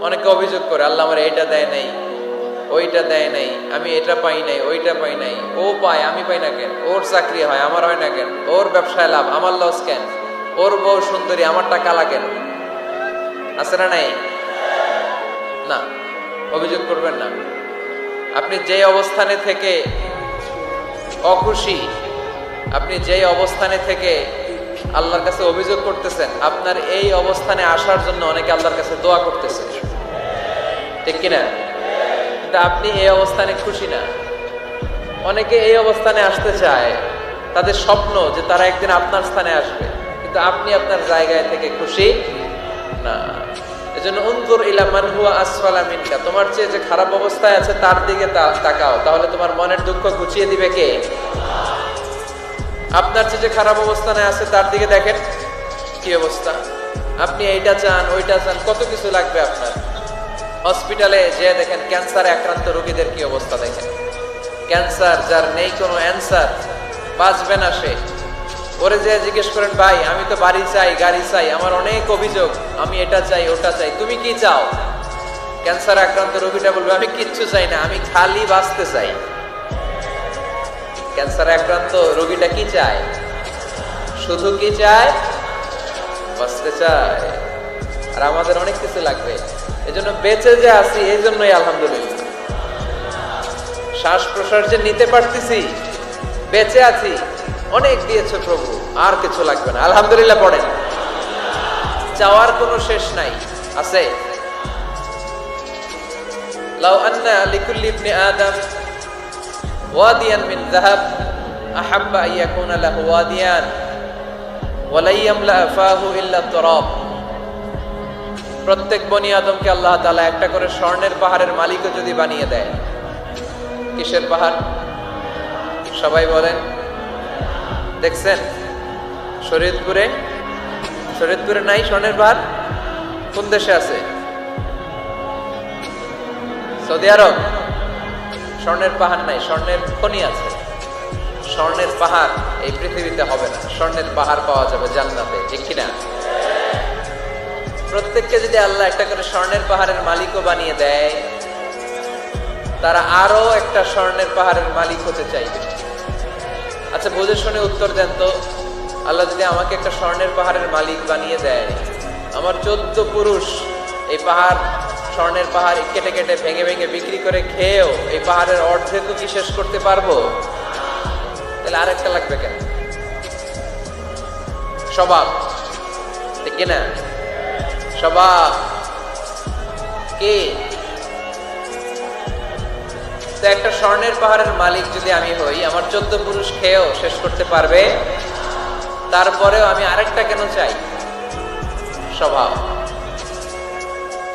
অনেকে অভিযোগ করে, আল্লাহ আমার এটা দেয় নাই, ওইটা দেয় নাই, আমি এটা পাই নাই, ওইটা পাই নাই, ও পায়, আমি পাই না কেন? ওর চাকরি হয়, আমার হয় না কেন? ওর ব্যবসায় লাভ, আমার লস কেন? ওর বউ সুন্দরী আমারটা কালা কেন আছে না নাই? না, অভিযোগ করবেন না। আপনি যে অবস্থানে থেকে অখুশি, আপনি যেই অবস্থানে থেকে আল্লাহর কাছে অভিযোগ করতেছেন, আপনার এই অবস্থানে আসার জন্য অনেকে আল্লাহর কাছে দোয়া করতেছে। ঠিক কিনা? কিন্তু আপনি এই অবস্থানে খুশি না। অনেকে এই অবস্থানে আসতে চায়। তাদের স্বপ্ন যে তারা একদিন আপনার স্থানে আসবে। কিন্তু আপনি আপনার জায়গায় থেকে খুশি না। এজন্য উনজুর ইলা মান হুয়া আসফালা মিনকা। তোমার চেয়ে যে খারাপ অবস্থায় আছে, তার দিকে তাকাও। তাহলে তোমার মনের দুঃখ ঘুচিয়ে দিবে কে? আপনার চেয়ে যে খারাপ অবস্থানে আছে, তার দিকে দেখেন কি অবস্থা। আপনি এইটা চান, ওইটা চান, কত কিছু লাগবে আপনার? হসপিটালে যে দেখেন ক্যান্সারে আক্রান্ত রোগীদের কি অবস্থা দেখেন। ক্যান্সার যার নেই কোনো অ্যান্সার, বাঁচবে না সে। ওরে যে জিজ্ঞেস করেন, ভাই, আমি তো বাড়ি চাই, গাড়ি চাই, আমার অনেক অভিযোগ, আমি এটা চাই, ওটা চাই, তুমি কি চাও? ক্যান্সার আক্রান্ত রোগীটা বলবে, আমি কিচ্ছু চাই না, আমি খালি বাঁচতে চাই। ক্যান্সার আক্রান্ত রোগীটা কি চায়? শুধু কি চায়? বাঁচতে চায়। আর আমাদের অনেক কিছু লাগবে। এজন্য বেঁচে যে আছি এই জন্যই আলহামদুলিল্লাহ। শ্বাস প্রশ্বাস যে নিতে পারতেছি, বেঁচে আছি, অনেক দিয়েছে প্রভু, আর কিছু লাগবে না। আলহামদুলিল্লাহ পড়েন। চাওয়ার কোনো শেষ নাই, আছে? লাউ আন্না লিকুল্লি ইবনে আদম ওয়াদিয়ান মিন যাহাব, আহাব্বা ইয়াকুনা লাহু ওয়াদিয়ান ওয়ালা ইয়ামলা ফাহু ইল্লা তুরাব। প্রত্যেক বনি আদমকে আল্লাহ তালা একটা করে স্বর্ণের পাহাড়ের মালিকও যদি বানিয়ে দেয়, কিসের পাহাড়? সবাই বলেন। দেখছেন? শরীয়তপুরে শরীয়তপুরে নাই স্বর্ণের পাহাড়? কোন দেশে আছে? Saudi Arab? স্বর্ণের পাহাড় নাই, স্বর্ণের খনি আছে। স্বর্ণের পাহাড় এই পৃথিবীতে হবে না, স্বর্ণের পাহাড় পাওয়া যাবে জান্নাতে, ঠিক কিনা? প্রত্যেককে যদি আল্লাহ একটা করে স্বর্ণের পাহাড়ের মালিকও বানিয়ে দেয়, তারা আরও একটা স্বর্ণের পাহাড়ের মালিক হতে চাইবে। আচ্ছা বুঝে শুনে উত্তর দেন তো, আল্লাহ যদি আমাকে একটা স্বর্ণের পাহাড়ের মালিক বানিয়ে দেয়, আমার চোদ্দ পুরুষ এই পাহাড়, স্বর্ণের পাহাড় কেটে কেটে ভেঙে ভেঙে বিক্রি করে খেয়েও এই পাহাড়ের অর্ধেকও কি শেষ করতে পারব? তাহলে আরেকটা লাগবে কেন? স্বভাব। ঠিক কিনা? স্বভাব কে? একটা স্বর্ণের পাহাড়ের মালিক যদি আমি হই, আমার চোদ্দ পুরুষ খেয়েও শেষ করতে পারবে। তারপরেও আমি আরেকটা কেন চাই? স্বভাব।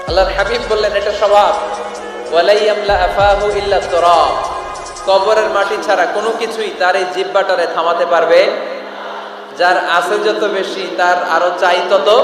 আল্লাহর হাবিব বললেন, এটা স্বভাব। কবরের মাটি ছাড়া কোনো কিছুই তার এই জিব্বাটারে থামাতে পারবে। যার আছে যত বেশি, তার আরও চাই তত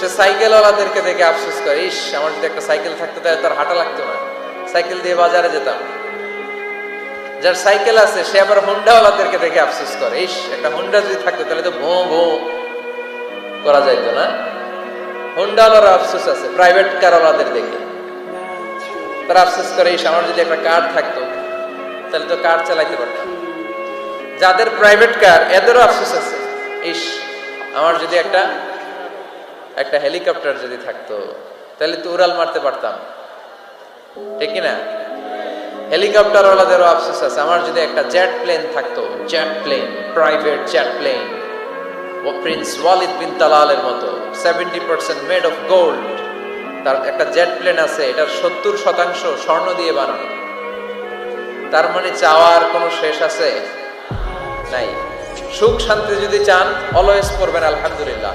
সে সাইকেলওয়ালাদেরকে দেখে আফসোস করে, ইস, আমার যদি একটা সাইকেল থাকতো তাহলে তার হাঁটা লাগতো না। সাইকেল দিয়ে বাজারে যেতাম। যার সাইকেল আছে, সে আবার হুন্ডাওয়ালাদেরকে দেখে আফসোস করে, ইস, একটা হুন্ডা যদি থাকতো তাহলে তো ভো ভো করা যাইতো না। হুন্ডাওয়ালার আফসোস আছে, প্রাইভেট কারওয়ালাদের দেখে। তারা আফসোস করে, ইস, আমার যদি একটা কার থাকতো, তাহলে তো কার চালাইতে পারতাম। যাদের প্রাইভেট কার, এদেরও আফসোস আছে, ইস, আমার যদি একটা একটা হেলিকপ্টার যদি থাকতো, তাহলে তো উড়াল মারতে পারতাম। ঠিক না হেলিকপ্টারওয়ালাদেরও আফসোস আছে। আমার যদি একটা জেট প্লেন থাকতো jet plane private jet plane ও প্রিন্স ওয়ালিদ বিন তালালের মতো seventy percent made of gold তার একটা জেট প্লেন আছে, এটার সত্তর শতাংশ স্বর্ণ দিয়ে বানানো। তার মানে চাওয়ার কোনো শেষ আছে? নাই। সুখ শান্তি যদি চান অলওয়েজ পড়বেন আলহামদুলিল্লাহ।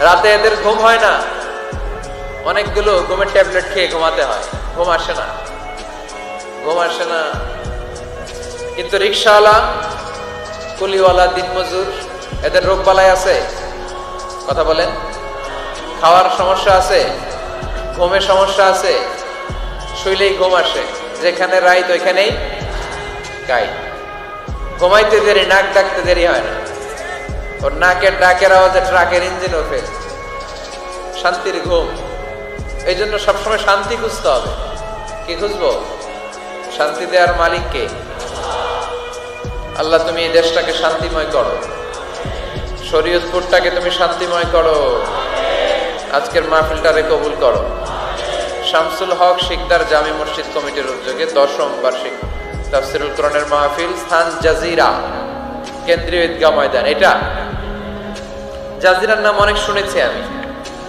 রাতে এদের ঘুম হয় না। অনেকগুলো ঘুমের ট্যাবলেট খেয়ে ঘুমাতে হয়। ঘুম আসে না। ঘুম আসে না। কিন্তু রিক্সাওয়ালা কুলিওয়ালা, দিনমজুর, এদের রোগ বালাই আছে? কথা বলেন। খাওয়ার সমস্যা আছে? ঘুমের সমস্যা আছে? শুইলেই ঘুম আসে। যেখানে রাইত, ওইখানেই গাই। ঘুমাইতে দেরি, নাক ডাকতে দেরি হয় না। ওর নাকের ডাকের আওয়াজে ট্রাকের ইঞ্জিনও ফেল শান্তির ঘুম। এই জন্য সবসময় শান্তি খুঁজতে হবে। কি খুঁজবো? শান্তি দেওয়ার মালিককে আল্লাহ, তুমি এই দেশটাকে শান্তিময় করো। শরীয়তপুরটাকে তুমি শান্তিময় করো। আজকের মাহফিলটারে কবুল করো। শামসুল হক শিকদার জামি মসজিদ কমিটির উদ্যোগে দশম বার্ষিক তাফসিরুল কোরআনের মাহফিল স্থান জাজিরা, কেন্দ্রীয় ঈদগাহ ময়দান। এটা জাজিরার নাম অনেক শুনেছি আমি।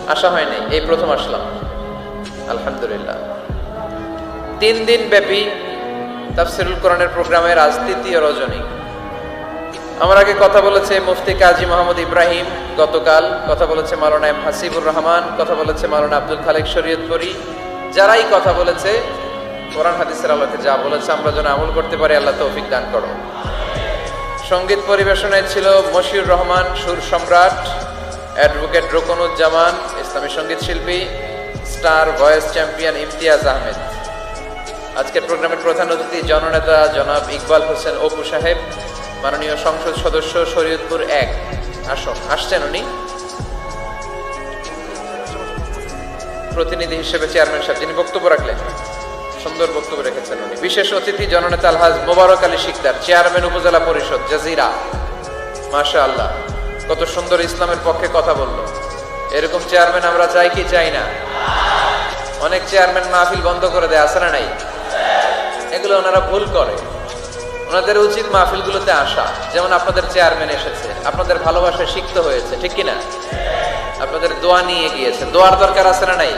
আসা হয়নি, এই প্রথম আসলাম। আলহামদুলিল্লাহ। তিন দিন ব্যাপী তাফসিরুল কোরআনের প্রোগ্রামের আজ তৃতীয় রজনী। আমার আগে কথা বলেছে মুফতি কাজী মোহাম্মদ ইব্রাহিম গতকাল, কথা বলেছে মালানা এম হাসিবুর রহমান, কথা বলেছে মালানা আব্দুল খালেক শরীয়তপুরি। যারাই কথা বলেছে, কোরআন, হাদিসের আল্লাহকে যা বলেছে, আমরা যেন আমল করতে পারি, আল্লাহ তৌফিক দান করো। সংগীত পরিবেশনায় ছিল মশিউর রহমান, সুর সম্রাট, অ্যাডভোকেট রোকনুজ্জামান, ইসলামী সংগীত শিল্পী, star voice champion Imtiaz Ahmed. আজকের প্রোগ্রামের প্রধান অতিথি জননেতা জনাব ইকবাল হোসেন অপু সাহেব, মাননীয় সংসদ সদস্য শরীয়তপুর এক। আসন, আসছেন উনি। প্রতিনিধি হিসেবে চেয়ারম্যান সাহেব যিনি বক্তব্য রাখলেন। সুন্দর বক্তব্য রেখেছেন উনি। বিশেষ অতিথি জননেতা আলহাজ মোবারক আলী শিকদার, চেয়ারম্যান উপজেলা পরিষদ, জাজিরা। মাশা আল্লাহ কত সুন্দর ইসলামের পক্ষে কথা বলল। এরকম চেয়ারম্যান আমরা চাই কি চাই না? অনেক চেয়ারম্যান মাহফিল বন্ধ করে দেয় আসে না নাই? এগুলো ওনারা ভুল করে। ওনাদের উচিত মাহফিলগুলোতে আসা। যেমন আপনাদের চেয়ারম্যান এসেছে, আপনাদের ভালোবাসায় শিখতে হয়েছে, ঠিক কিনা? আপনাদের দোয়া নিয়ে গিয়েছে। দোয়ার দরকার আছে না নাই?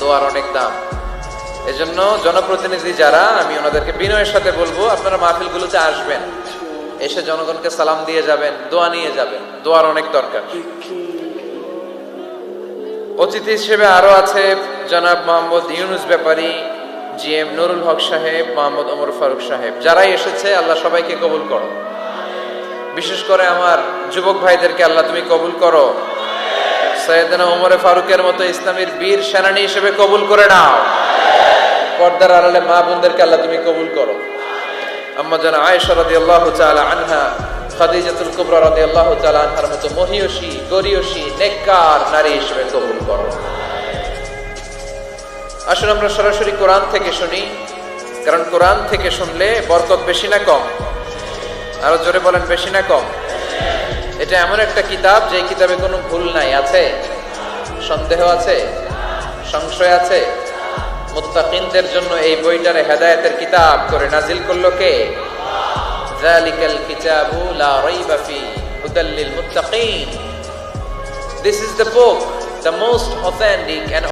দোয়ার অনেক দাম। এজন্য জনপ্রতিনিধি যারা, আমি ওনাদেরকে বিনয়ের সাথে বলব, আপনারা মাহফিলগুলোতে আসবেন। এসে জনগণকে সালাম দিয়ে যাবেন, দোয়া নিয়ে যাবেন। দোয়ার অনেক দরকার। অতিথি হিসেবে আরও আছে জনাব মোহাম্মদ ইউনুস ব্যাপারী জি এম নুরুল হক সাহেব, মোহাম্মদ ওমর ফারুক সাহেব। যারাই এসেছে, আল্লাহ সবাইকে কবুল করো। বিশেষ করে আমার যুবক ভাইদেরকে আল্লাহ তুমি কবুল করো। সৈয়দনা ওমরে ফারুকের মতো ইসলামের বীর সেনানী হিসেবে কবুল করে নাও। পর্দার আড়ালে মা বোনদেরকে আল্লাহ তুমি কবুল করো। আম্মা জান আয়েশা রাদিয়াল্লাহু তাআলা আনহা, খাদিজাতুল কুবরা রাদিয়াল্লাহু তাআলা আনহার মতো মহিয়সী, গরিয়সী, নেককার নারী হিসেবে কবুল করো। আসুন আমরা সরাসরি কোরআন থেকে শুনি, কারণ কোরআন থেকে শুনলে বরকত বেশি না কম? আরও জোরে বলেন, বেশি না কম? এটা এমন একটা কিতাব যে কিতাবে কোনো ভুল নাই, আছে? সন্দেহ আছে? সংশয় আছে? মুত্তাকিনদের জন্য এই বইটারে হেদায়েতের কিতাব করে নাজিল করল কে? জালিকাল কিতাবু লা রাইবা ফি হুদাল মুত্তাকিন। This is the book the most authentic and